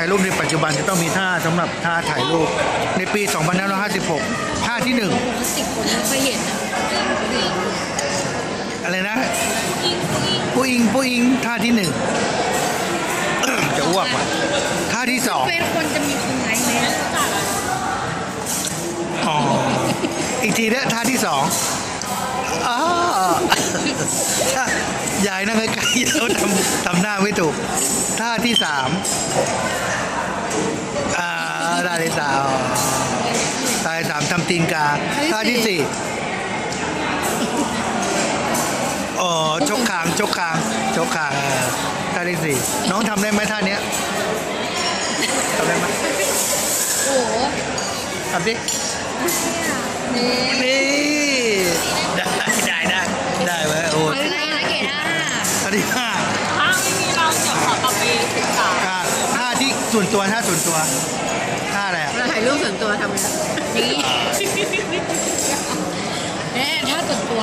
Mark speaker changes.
Speaker 1: ถ่ายรูปในปัจจุบันจะต้องมีท่าสำหรับท่าถ่ายรูปในปี 2556 ท่าที่หนึ่ง
Speaker 2: ปกติคนไม่ค่อยเห็นนะผู้หญิง
Speaker 1: อะไรนะปูอิงปูอิงท่าที่หนึ่งจะอ้วกว่ะท่าที่สอง
Speaker 2: เฟซคนจะมีคนไลค์ไหม
Speaker 1: อ๋ออีกทีเนี่ยท่าที่สองอ๋อท่ายายนั่งใกล้ๆแล้วทำทำหน้าไม่ถูก ท่าที่สามอ่าท่าที่สามท่าที่สามทำตีนกาท่าที่สี่อ๋อชกคางชกคางชกคางเออท่าที่สี่น้องทำได้ไหมท่าเนี้ยทำได้ไหม
Speaker 2: โอ้โห
Speaker 1: ทำดิ
Speaker 2: นี่
Speaker 1: นี่ได้ได้ได้ได้ไหมโอ้
Speaker 2: เอาอะไรนะเกดอะ
Speaker 1: ท่าที่ห้า
Speaker 3: ถ้าไม่มีเราเดี๋ยวขอกลับไปศึกษา
Speaker 1: ท่าท่าที่ส่วนตัวท่าส่วนตัวท่าอะไรอะ
Speaker 2: เราถ่ายรูปส่วนตัวทำไงนี่เอ๊ะถ้าส่วนตัว